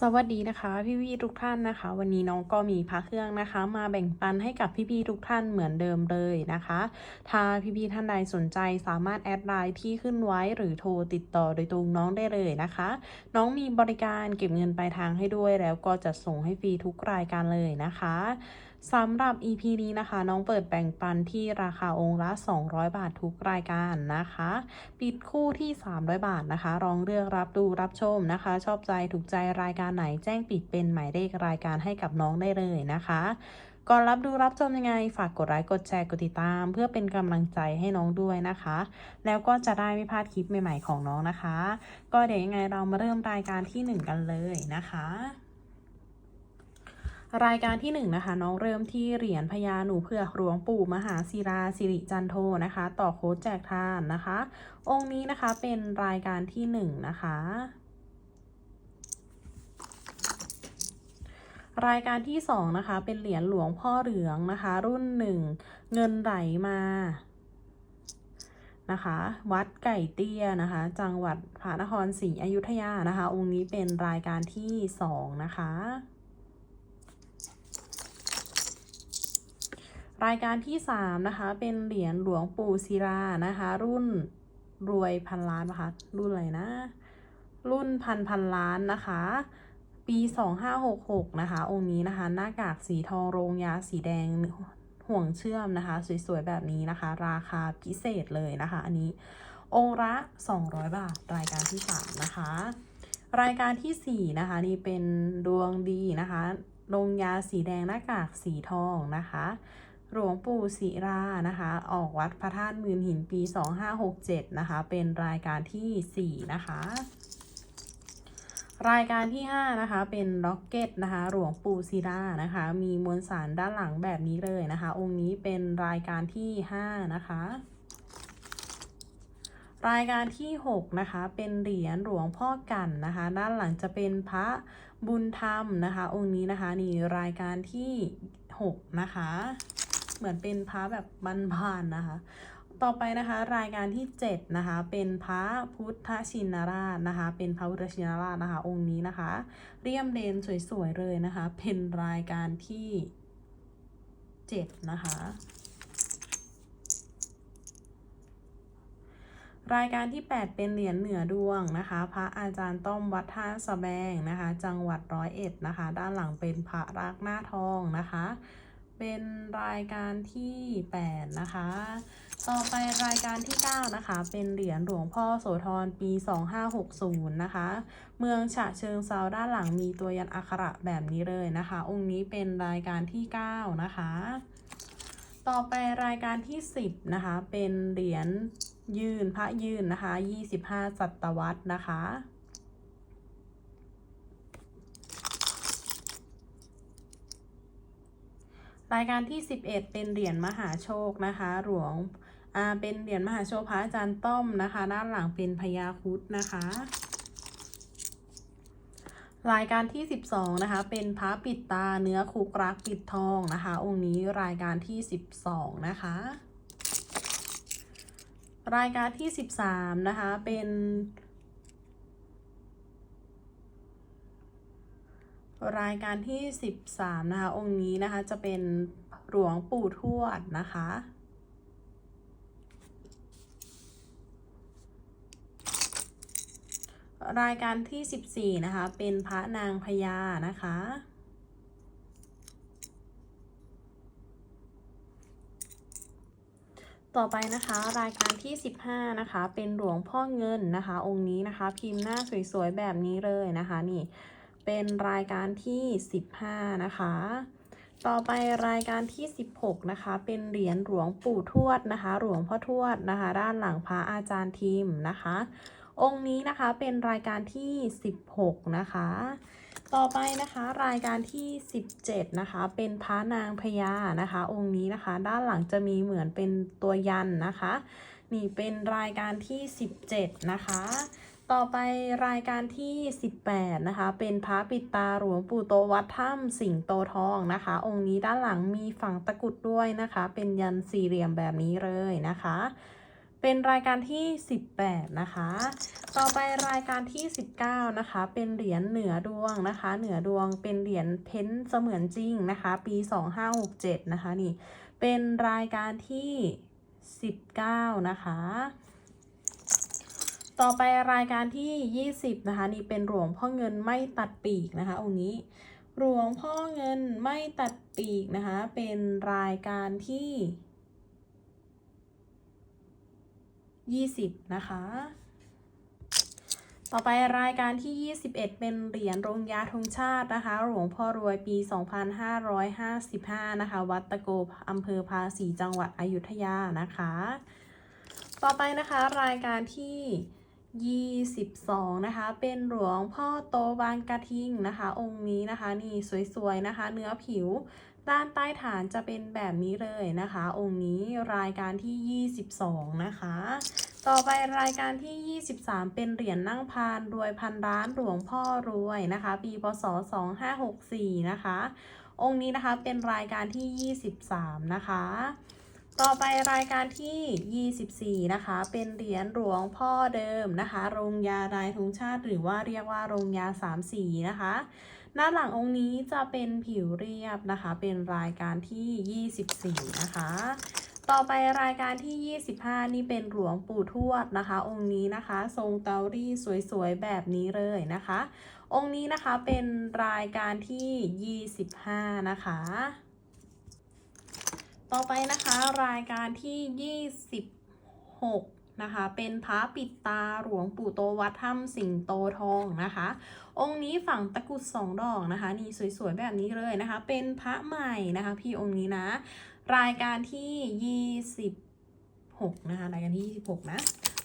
สวัสดีนะคะพี่พี่ทุกท่านนะคะ วันนี้น้องก็มีพระเครื่องนะคะ มาแบ่งปันให้กับพี่พี่ๆทุกท่านเหมือนเดิมเลยนะคะ ถ้าพี่พี่ๆท่านใดสนใจสามารถแอดไลน์ที่ขึ้นไว้หรือโทรติดต่อโดยตรงน้องได้เลยนะคะ น้องมีบริการเก็บเงินปลายทางให้ด้วยแล้วก็จะส่งให้ฟรีทุกรายการเลยนะคะ สำหรับ EP นี้นะคะ น้องเปิดแบ่งปันที่ราคาองค์ละ 200 บาททุกรายการนะคะ ปิดคู่ที่ 300 บาทนะคะลองเลือกรับดูรับชมนะคะ ชอบใจถูกใจรายการไหนแจ้งปิดเป็นหมายเลขรายการให้กับน้องได้เลยนะคะก่อนรับดูรับชมยังไง ฝากกดไลค์กดแชร์กดติดตาม เพื่อเป็นกำลังใจให้น้องด้วยนะคะ แล้วก็จะได้ไม่พลาดคลิปใหม่ ๆของน้องนะคะ ก็เดี๋ยวยังไงเรามาเริ่มรายการที่ 1 กันเลยนะคะ รายการที่1นงนะคะน้องเริ่มที่เหรียญพญาหนูเผือกหลวงปู่มหาศิราสิริจันโทนะคะ ต่อโค้ดแจกทานนะคะ องค์นี้นะคะเป็นรายการที่1นงนะคะรายการที่ 2 นะคะ เป็นเหรียญหลวงพ่อเหลืองนะคะ รุ่น 1 เงินไหลมานะคะ วัดไก่เตี้ยนะคะ จังหวัดพระนครศรีอยุธยานะคะ องค์นี้เป็นรายการที่ 2 นะคะ รายการที่ 3 นะคะ เป็นเหรียญหลวงปู่ศิลานะคะ รุ่นรวยพันล้านนะคะ รุ่นอะไรนะ รุ่นพันพันล้านนะคะ ปี 2566 นะคะ องค์นี้นะคะ หน้ากากสีทองโรงยาสีแดงห่วงเชื่อมนะคะ สวยๆ แบบนี้นะคะ ราคาพิเศษเลยนะคะ อันนี้องค์ละ 200 บาท รายการที่ 3 นะคะ รายการที่ 4 นะคะ นี่เป็นดวงดีนะคะโรงยาสีแดงหน้ากากสีทองนะคะ หลวงปู่ศิรานะคะ ออกวัดพระธาตุมืนหินปี 2567 นะคะ เป็นรายการที่ 4 นะคะ รายการที่ 5 นะคะ เป็นล็อกเก็ตนะคะ หลวงปู่ศิรานะคะ มีมวลสารด้านหลังแบบนี้เลยนะคะ องค์นี้เป็นรายการที่ 5 นะคะรายการที่ 6 นะคะ เป็นเหรียญหลวงพ่อกันนะคะ ด้านหลังจะเป็นพระบุญธรรมนะคะ องค์นี้นะคะนี่รายการที่ 6 นะคะ เหมือนเป็นพระแบบบรรพานนะคะ ต่อไปนะคะรายการที่ 7 นะคะ เป็นพระพุทธชินราชนะคะ เป็นพระพุทธชินราชนะคะ องค์นี้นะคะ เรียมเดนสวยๆเลยนะคะ เป็นรายการที่7นะคะรายการที่ 8 เป็นเหรียญเหนือดวงนะคะ พระอาจารย์ต้อมวัดท่าสะแบงนะคะ จังหวัดร้อยเอ็ดนะคะ ด้านหลังเป็นพระรักหน้าทองนะคะ เป็นรายการที่ 8 นะคะ ต่อไปรายการที่ 9 นะคะ เป็นเหรียญหลวงพ่อโสธรปี 2560 นะคะ เมืองฉะเชิงเซาด้านหลังมีตัวยันอักขระแบบนี้เลยนะคะ องค์นี้เป็นรายการที่ 9 นะคะ ต่อไปรายการที่ 10 นะคะ เป็นเหรียญยืนพระยืนนะคะ 25 ศตวรรษนะคะ รายการที่ 11 เป็นเหรียญมหาโชคนะคะ หลวงอ่าเป็นเหรียญมหาโชคพระอาจารย์ต้อมนะคะ ด้านหลังเป็นพญาครุดนะคะ รายการที่ 12 นะคะ เป็นพระปิดตาเนื้อคุกรักปิดทองนะคะ องค์นี้รายการที่ 12 นะคะ รายการที่ 13 นะคะ เป็น รายการที่ 13 นะคะ องค์นี้นะคะจะเป็นหลวงปู่ทวดนะคะ รายการที่ 14 นะคะ เป็นพระนางพญานะคะ ต่อไปนะคะ รายการที่ 15 นะคะ เป็นหลวงพ่อเงินนะคะ องค์นี้นะคะ พิมพ์หน้าสวยๆ แบบนี้เลยนะคะนี่ เป็นรายการที่ 15 นะคะ ต่อไปรายการที่ 16 นะคะ เป็นเหรียญหลวงปู่ทวดนะคะ หลวงพ่อทวดนะคะ ด้านหลังพระอาจารย์ทิมนะคะ องค์นี้นะคะเป็นรายการที่ 16 นะคะ ต่อไปนะคะรายการที่ 17 นะคะ เป็นพระนางพญานะคะ องค์นี้นะคะ ด้านหลังจะมีเหมือนเป็นตัวยันนะคะ นี่เป็นรายการที่ 17 นะคะ ต่อไปรายการที่ 18 นะคะ เป็นพระปิดตาหลวงปู่โตวัดถ้ำสิงโตทองนะคะ องค์นี้ด้านหลังมีฝังตะกุดด้วยนะคะ เป็นยันสี่เหลี่ยมแบบนี้เลยนะคะ เป็นรายการที่ 18 นะคะ ต่อไปรายการที่ 19 นะคะ เป็นเหรียญเหนือดวงนะคะ เหนือดวงเป็นเหรียญเพ้นเสมือนจริงนะคะ ปี 2567 นะคะนี่ เป็นรายการที่ 19 นะคะ ต่อไปรายการที่ 20 นะคะ นี่เป็นหลวงพ่อเงินไม่ตัดปีกนะคะองค์นี้ หลวงพ่อเงินไม่ตัดปีกนะคะ เป็นรายการที่ 20 นะคะ ต่อไปรายการที่ 21 เป็นเหรียญโรงยาธงชาตินะคะ หลวงพ่อรวยปี 2555 นะคะ วัดตะโกอำเภอภาษีจังหวัดอยุธยานะคะ ต่อไปนะคะรายการที่ 22 นะคะ เป็นหลวงพ่อโตบางกระทิงนะคะ องค์นี้นะคะ นี่สวยๆนะคะ เนื้อผิว ด้านใต้ฐานจะเป็นแบบนี้เลยนะคะ องค์นี้รายการที่ 22 นะคะ ต่อไปรายการที่ 23 เป็นเหรียญนั่งพานรวยพันล้านหลวงพ่อรวยนะคะ ปีพศ 2564 นะคะ องค์นี้นะคะเป็นรายการที่ 23 นะคะ ต่อไปรายการที่ 24 นะคะ เป็นเหรียญหลวงพ่อเดิมนะคะ โรงยาลายธงชาติ หรือว่าเรียกว่าโรงยาสามสีนะคะ หน้าหลังองค์นี้จะเป็นผิวเรียบนะคะ เป็นรายการที่ 24 นะคะ ต่อไปรายการที่ 25 นี่เป็นหลวงปู่ทวดนะคะ องค์นี้นะคะ ทรงเตารี่สวยๆ แบบนี้เลยนะคะ องค์นี้นะคะเป็นรายการที่ 25 นะคะ ต่อไปนะคะรายการที่ 26 นะคะ เป็นพระปิดตาหลวงปู่โตวัดถ้ำสิงโตทองนะคะ องค์นี้ฝั่งตะกรุดสองดอกนะคะ นี่สวยๆแบบนี้เลยนะคะ เป็นพระใหม่นะคะ พี่องค์นี้นะ รายการที่ 26 นะคะ รายการที่ 26 นะ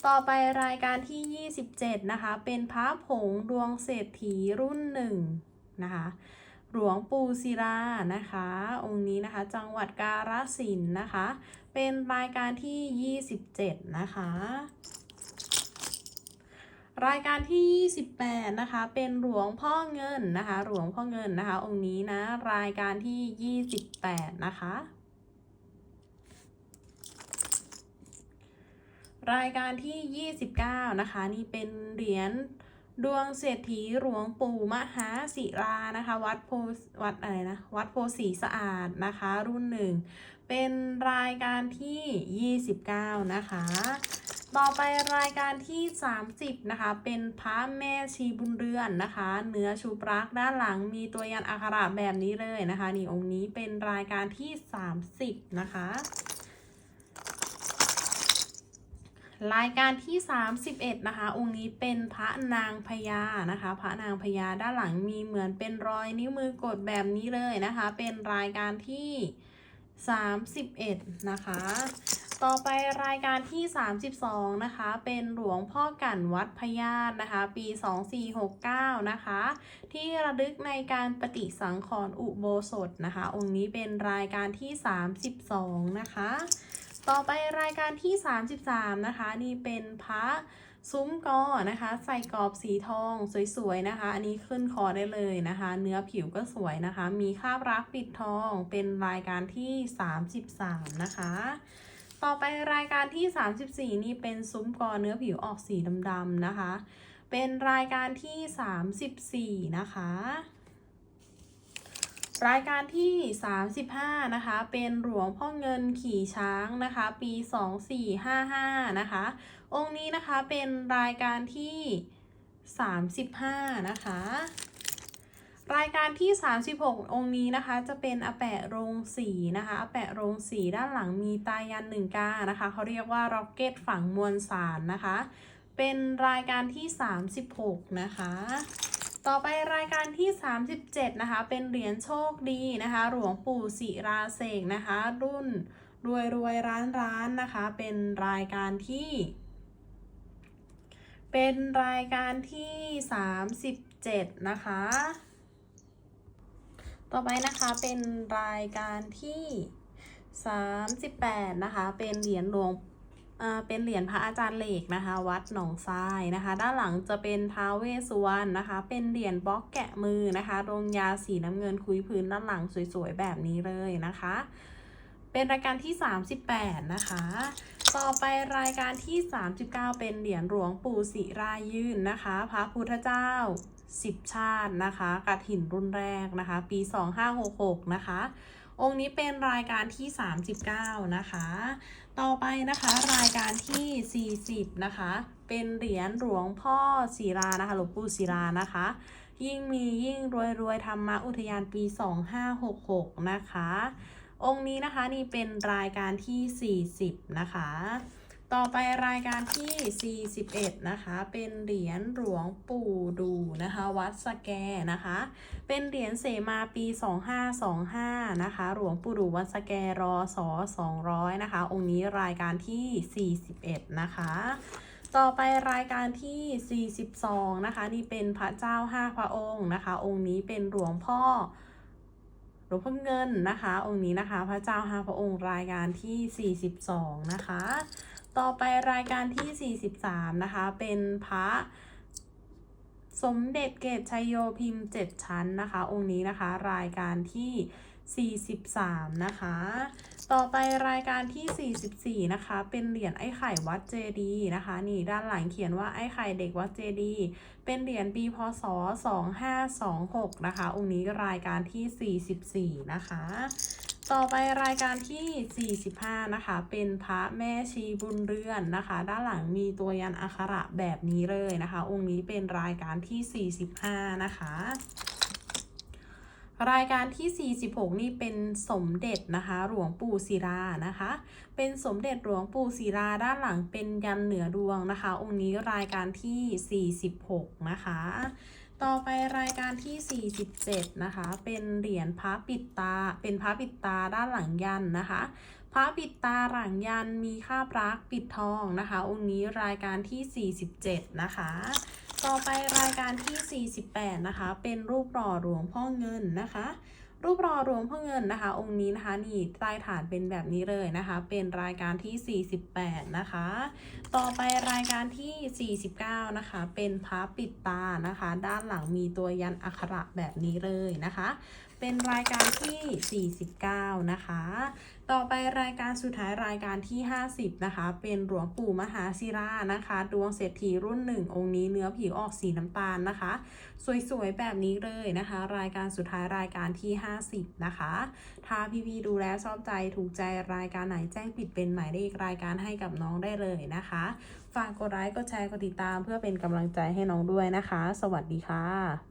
ต่อไปรายการที่ 27 นะคะ เป็นพระผงดวงเศรษฐีรุ่นหนึ่งนะคะ หลวงปู่ศิลานะคะ องค์นี้นะคะจังหวัดกาฬสินนะคะ เป็นรายการที่ 27 นะคะ รายการที่ 28 นะคะ เป็นหลวงพ่อเงินนะคะ หลวงพ่อเงินนะคะ องค์นี้นะ รายการที่ 28 นะคะรายการที่ 29 นะคะ นี่เป็นเหรียญ ดวงเศรษฐีหลวงปู่มหาศิรานะคะ วัดโพวัดอะไรนะวัดโพสีสะอาดนะคะ รุ่นหนึ่งเป็นรายการที่ 29 นะคะ ต่อไปรายการที่ 30 นะคะ เป็นพระแม่ชีบุญเรือนนะคะ เนื้อชูปรักด้านหลังมีตัวยันอักขระแบบนี้เลยนะคะ นี่องค์นี้เป็นรายการที่ 30 นะคะ รายการที่ 31 นะคะ องค์นี้เป็นพระนางพญานะคะ พระนางพญาด้านหลังมีเหมือนเป็นรอยนิ้วมือกดแบบนี้เลยนะคะ เป็นรายการที่ 31 นะคะ ต่อไปรายการที่ 32 นะคะ เป็นหลวงพ่อกั่นวัดพญาตนะคะ ปี 2469 นะคะ ที่ระลึกในการปฏิสังขรณ์อุโบสถนะคะ องค์นี้เป็นรายการที่ 32 นะคะ ต่อไปรายการที่ 33 นะคะ นี่เป็นพระซุ้มกอนะคะ ใส่กรอบสีทองสวยๆนะคะ อันนี้ขึ้นคอได้เลยนะคะ เนื้อผิวก็สวยนะคะ มีคาบรักปิดทองเป็นรายการที่ 33 นะคะ ต่อไปรายการที่ 34 นี่เป็นซุ้มกอเนื้อผิวออกสีดำๆนะคะ เป็นรายการที่ 34 นะคะ รายการที่ 35 นะคะ เป็นหลวงพ่อเงินขี่ช้างนะคะ ปี 2455 นะคะ องค์นี้นะคะเป็นรายการที่ 35 นะคะ รายการที่ 36 องค์นี้นะคะ จะเป็นอแปะโรงสีนะคะอแปะโรงสีด้านหลังมีตายันหนึ่งก้านะคะ เขาเรียกว่าร็อกเก็ตฝังมวลสารนะคะ เป็นรายการที่ 36 นะคะ ต่อไปรายการที่ 37 นะคะ เป็นเหรียญโชคดีนะคะ หลวงปู่ศิราเสกนะคะ รุ่นรวยรวยร้านร้านนะคะ เป็นรายการที่ เป็นรายการที่ 37 นะคะ ต่อไปนะคะเป็นรายการที่ 38 นะคะ เป็นเหรียญหลวง เป็นเหรียญพระอาจารย์เหล็กนะคะ วัดหนองทรายนะคะ ด้านหลังจะเป็นท้าวเวสวรรณนะคะ เป็นเหรียญบล็อกแกะมือนะคะโรงยาสีน้ำเงินคุยพื้นด้านหลังสวยๆแบบนี้เลยนะคะ เป็นรายการที่ 38 นะคะ ต่อไปรายการที่ 39 เป็นเหรียญหลวงปู่ศิรายื่นนะคะ พระพุทธเจ้า10ชาตินะคะกระถินรุ่นแรกนะคะ ปี 2566 นะคะ องค์นี้เป็นรายการที่ 39 นะคะ ต่อไปนะคะรายการที่ 40 นะคะ เป็นเหรียญหลวงพ่อศิลานะคะหลวงปู่ศิลานะคะ ยิ่งมียิ่งรวยรวยธรรมะอุทยานปี 2566 นะคะ องค์นี้นะคะนี่เป็นรายการที่ 40 นะคะ ต่อไปรายการที่ 41 นะคะ เป็นเหรียญหลวงปู่ดูนะคะ วัดสแกนะคะ เป็นเหรียญเสมาปี 2525 นะคะ หลวงปู่ดูวัดสแกรอสอ200 นะคะ องค์นี้รายการที่ 41 นะคะ ต่อไปรายการที่ 42 นะคะ นี่เป็นพระเจ้า 5 พระองค์นะคะ องค์นี้เป็นหลวงพ่อหลวงพ่อเงินนะคะ องค์นี้นะคะ พระเจ้าห้าพระองค์รายการที่ 42 นะคะ ต่อไปรายการที่ 43 นะคะ เป็นพระสมเด็จเกตชัยโยพิมพ์ 7 ชั้นนะคะ องค์นี้นะคะ รายการที่ 43 นะคะ ต่อไปรายการที่ 44 นะคะ เป็นเหรียญไอ้ไข่วัดเจดีย์นะคะ นี่ด้านหลังเขียนว่าไอ้ไข่เด็กวัดเจดีย์เป็นเหรียญปีพศ 2526 นะคะ องค์นี้รายการที่ 44 นะคะ ต่อไปรายการที่ 45 นะคะ เป็นพระแม่ชีบุญเรือนนะคะ ด้านหลังมีตัวยันอักขระแบบนี้เลยนะคะ องค์นี้เป็นรายการที่ 45 นะคะ รายการที่ 46 นี่เป็นสมเด็จนะคะ หลวงปู่ศิรานะคะ เป็นสมเด็จหลวงปู่ศิราด้านหลังเป็นยันเหนือดวงนะคะ องค์นี้รายการที่ 46 นะคะ ต่อไปรายการที่ 47 นะคะ เป็นเหรียญพระปิดตา เป็นพระปิดตาด้านหลังยันนะคะ พระปิดตาหลังยันมีค่าบรักปิดทองนะคะ องค์นี้รายการที่ 47 นะคะ ต่อไปรายการที่ 48 นะคะ เป็นรูปหล่อหลวงพ่อเงินนะคะ รูปหล่อหลวงพ่อเงินนะคะ องค์นี้นะคะนี่ใต้ฐานเป็นแบบนี้เลยนะคะ เป็นรายการที่ 48 นะคะ ต่อไปรายการที่ 49 นะคะ เป็นพระปิดตานะคะ ด้านหลังมีตัวยันอักขระแบบนี้เลยนะคะ เป็นรายการที่ 49 นะคะ ต่อไปรายการสุดท้ายรายการที่ 50 นะคะ เป็นหลวงปู่มหาศิรานะคะ ดวงเศรษฐีรุ่นหนึ่งองค์นี้เนื้อผิวออกสีน้ำตาลนะคะ สวยๆ แบบนี้เลยนะคะ รายการสุดท้ายรายการที่ 50 นะคะ ถ้าพี่ๆดูแล้วชอบใจถูกใจรายการไหนแจ้งปิดเป็นหมายเลขรายการให้กับน้องได้เลยนะคะ ฝากกดไลค์กดแชร์กดติดตามเพื่อเป็นกำลังใจให้น้องด้วยนะคะ สวัสดีค่ะ